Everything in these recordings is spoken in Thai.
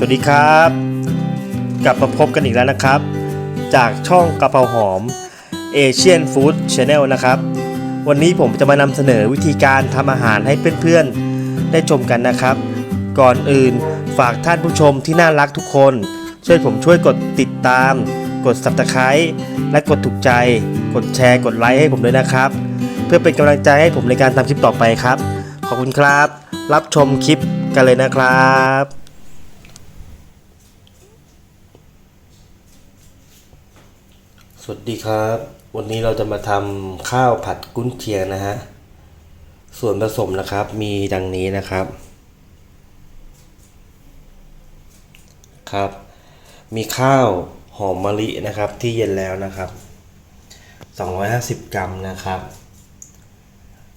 สวัสดีครับ กลับมาพบกันอีกแล้วนะครับ จากช่องกระเพราหอม Asian Food Channel นะครับ วันนี้ผมจะมานำเสนอวิธีการทำอาหารให้เพื่อนๆ ได้ชมกันนะครับ ก่อนอื่นฝากท่านผู้ชมที่น่ารักทุกคน ช่วยผมช่วยกดติดตาม กด Subscribe และกดถูกใจ กดแชร์กดไลค์ให้ผมด้วยนะครับ เพื่อเป็นกำลังใจให้ผมในการทำคลิปต่อไปครับ ขอบคุณครับ รับชมคลิปกันเลยนะครับ สวัสดีครับ วันนี้เราจะมาทำข้าวผัดกุ้นเชียงนะฮะ ส่วนผสมนะครับมีดังนี้นะครับ ครับ มีข้าวหอมมะลินะครับที่เย็นแล้วนะครับ 250 กรัมนะครับ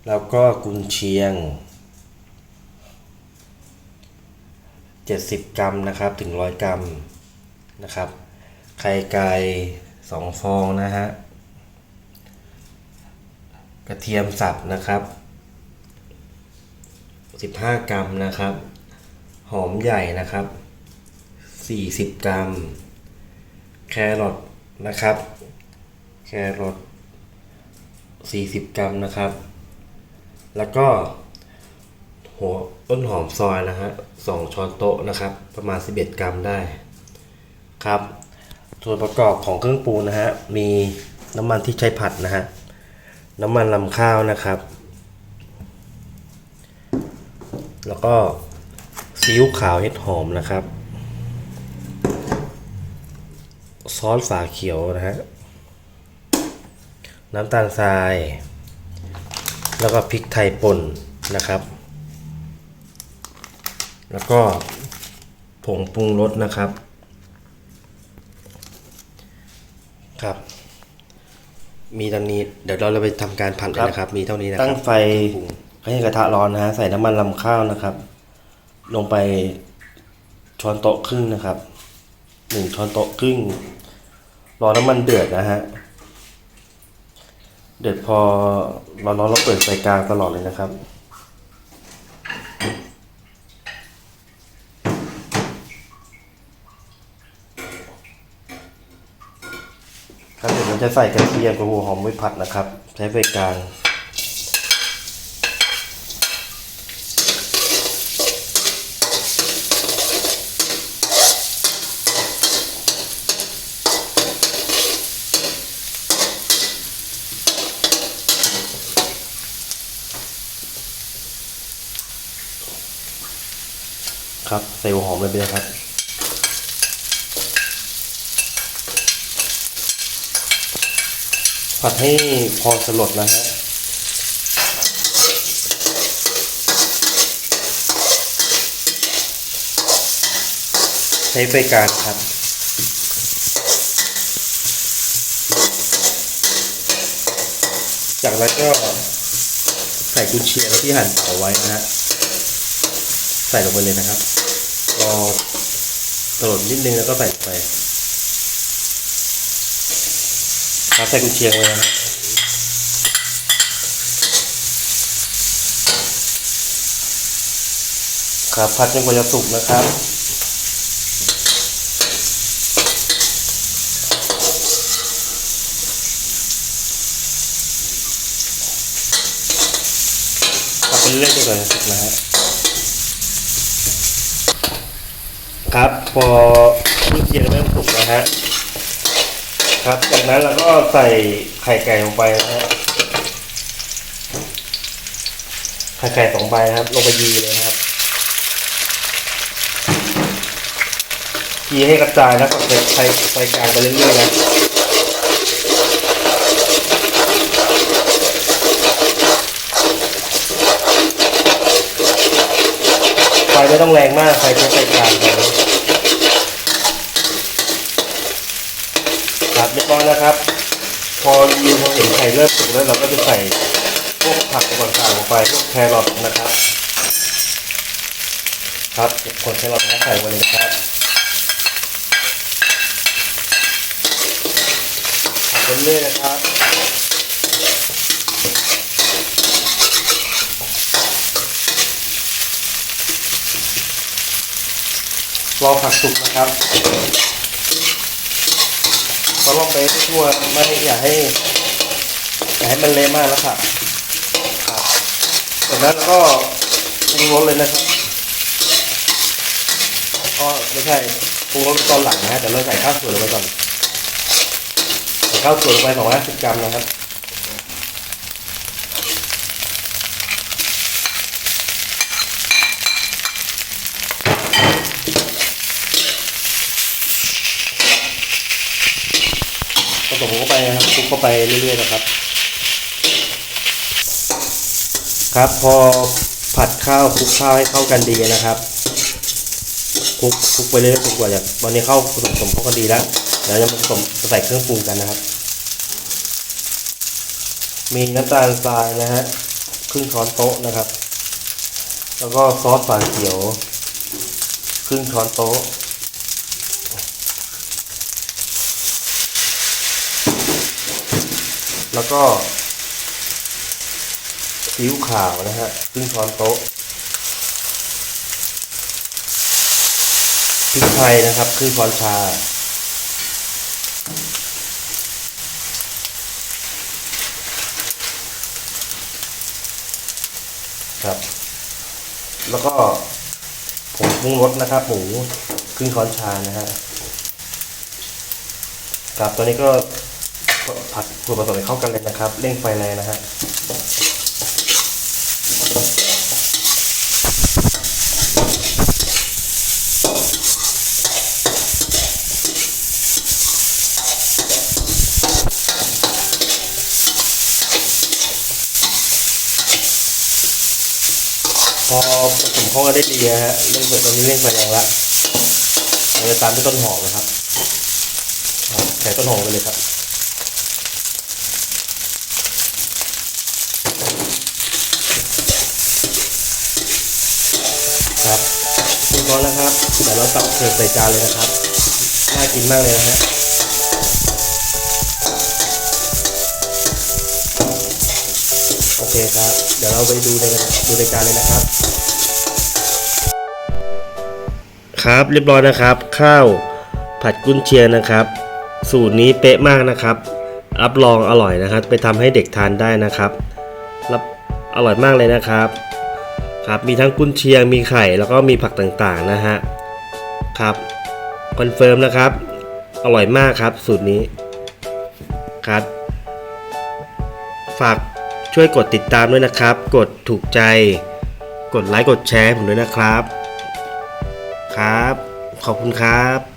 แล้วก็กุนเชียง 70 กรัมนะครับถึง 100 กรัมนะครับ ไข่ไก่ สองฟองนะฮะ กระเทียมสับนะครับ15กรัมนะครับ หอมใหญ่นะครับ40กรัม แครอทนะครับ แครอท40กรัมนะครับ แล้วก็หัวต้นหอมซอยนะฮะสองช้อนโต๊ะนะครับ ประมาณ11กรัมได้ครับ ส่วนประกอบของเครื่องปรุงนะฮะ มีน้ำมันที่ใช้ผัดนะฮะ น้ำมันลำข้าวนะครับ แล้วก็ซีอิ๊วขาวเห็ดหอมนะครับ ซอสฝาเขียวนะฮะ น้ำตาลทราย แล้วก็พริกไทยป่นนะครับ แล้วก็ผงปรุงรสนะครับ ครับ มีตอนนี้เดี๋ยวเราไปทำการผัดเลยนะครับ มีเท่านี้นะครับตั้งไฟให้กระทะร้อนนะฮะใส่น้ำมันลำข้าวนะครับ ลงไปช้อนโต๊ะครึ่งนะครับหนึ่งช้อนโต๊ะครึ่งรอน้ำมันเดือดนะฮะเดือดพอร้อนๆเราเปิดไฟกลางตลอดเลยนะครับ ครับเดี๋ยวเรา จะใส่กระเทียมกับหัวหอมไว้ผัดนะครับ ใช้ไฟกลางครับใส่หัวหอมเลยไปเลยครับ ผัดให้พอสลดนะฮะใช้ไฟกลางครับจากนั้นก็ใส่กุนเชียงที่หั่นเอาไว้นะฮะ ใส่ลงไปเลยนะครับ รอสลดนิดนึงแล้วก็ใส่ลงไป ครับใส่กุนเชียงเลยนะครับผัดจนกว่าจะสุกนะครับผัดไปเรื่อยๆจนกว่าจะสุกนะฮะครับพอกุนเชียงเริ่มสุกนะฮะ ครับ จากนั้นเราก็ใส่ไข่ไก่ลงไปนะฮะไข่ไก่สองใบครับ ลงไปยีเลยนะครับยีให้กระจายแล้วก็ใส่ไข่ไฟกลางไปเรื่อยๆนะไฟไม่ต้องแรงมากไฟใช้ไฟกลางไปครับเรียบร้อย นะครับ พอยีพอเห็นไข่เริ่มสุกแล้วเราก็จะใส่พวกผักต่างๆลงไปพวกแครอทนะครับ ครับเก็บคนแครอทนะใส่ไว้เลยนะครับผัดไปเรื่อยๆนะครับรอผักสุกนะครับาลองไปให้ทั่วไม่อย่าให้อย่าให้มันเละมากแล้วครับครับจากนั้นเราก็ปรุงรสเลยนะครับก็ไม่ใช่ปรุงรสตอนหลังนะฮะแต่เราใส่ข้าวสวยลงไปก่อนใส่ข้าวสวยลงไป250กรัมนะครับ ผสมเข้าไปนะครับคลุก เข้าไปเรื่อยๆนะครับ ครับพอผัดข้าวคลุกข้าวให้เข้ากันดีนะครับคลุกคลุกไปเรื่อยๆจนกว่าจะวันนี้เข้าผสมเข้ากันดีแล้วเดี๋ยวจะผสมใส่เครื่องปรุงกันนะครับ มีน้ำตาลทรายนะฮะครึ่งช้อนโต๊ะนะครับ แล้วก็ซอสฝาเขียว ครึ่งช้อนโต๊ะ แล้วก็ซีอิ๊วขาวนะฮะครึ่งช้อนโต๊ะพริกไทยนะครับครึ่งช้อนชา ครับ แล้วก็ผงปรุงรสนะครับหมูครึ่งช้อนชานะฮะครับตอนนี้ก็ ผัดส่วนผสมให้เข้ากันเลยนะครับ เร่งไฟแรงนะฮะพอผสมเข้ากันได้ดีนะฮะเร่งไฟตอนนี้เร่งไฟแรงแล้วเราจะตามด้วยต้นหอมนะครับครับใส่ต้นหอมไปเลยครับ ครับเรียบร้อยแล้วครับเดี๋ยวเราตักเสิร์ฟใส่จานเลยนะครับน่ากินมากเลยนะฮะโอเคครับ เดี๋ยวเราไปดูในดูในจานเลยนะครับ ครับเรียบร้อยนะครับ ข้าวผัดกุนเชียงนะครับ สูตรนี้เป๊ะมากนะครับ รับรองอร่อยนะครับ ไปทำให้เด็กทานได้นะครับ รับอร่อยมากเลยนะครับ ครับมีทั้งกุนเชียงมีไข่แล้วก็มีผักต่างๆนะฮะครับคอนเฟิร์มนะครับ อร่อยมากครับสูตรนี้ครับฝากช่วยกดติดตามด้วยนะครับ กดถูกใจ กดไลค์กดแชร์ผมด้วยนะครับ ครับ ขอบคุณครับ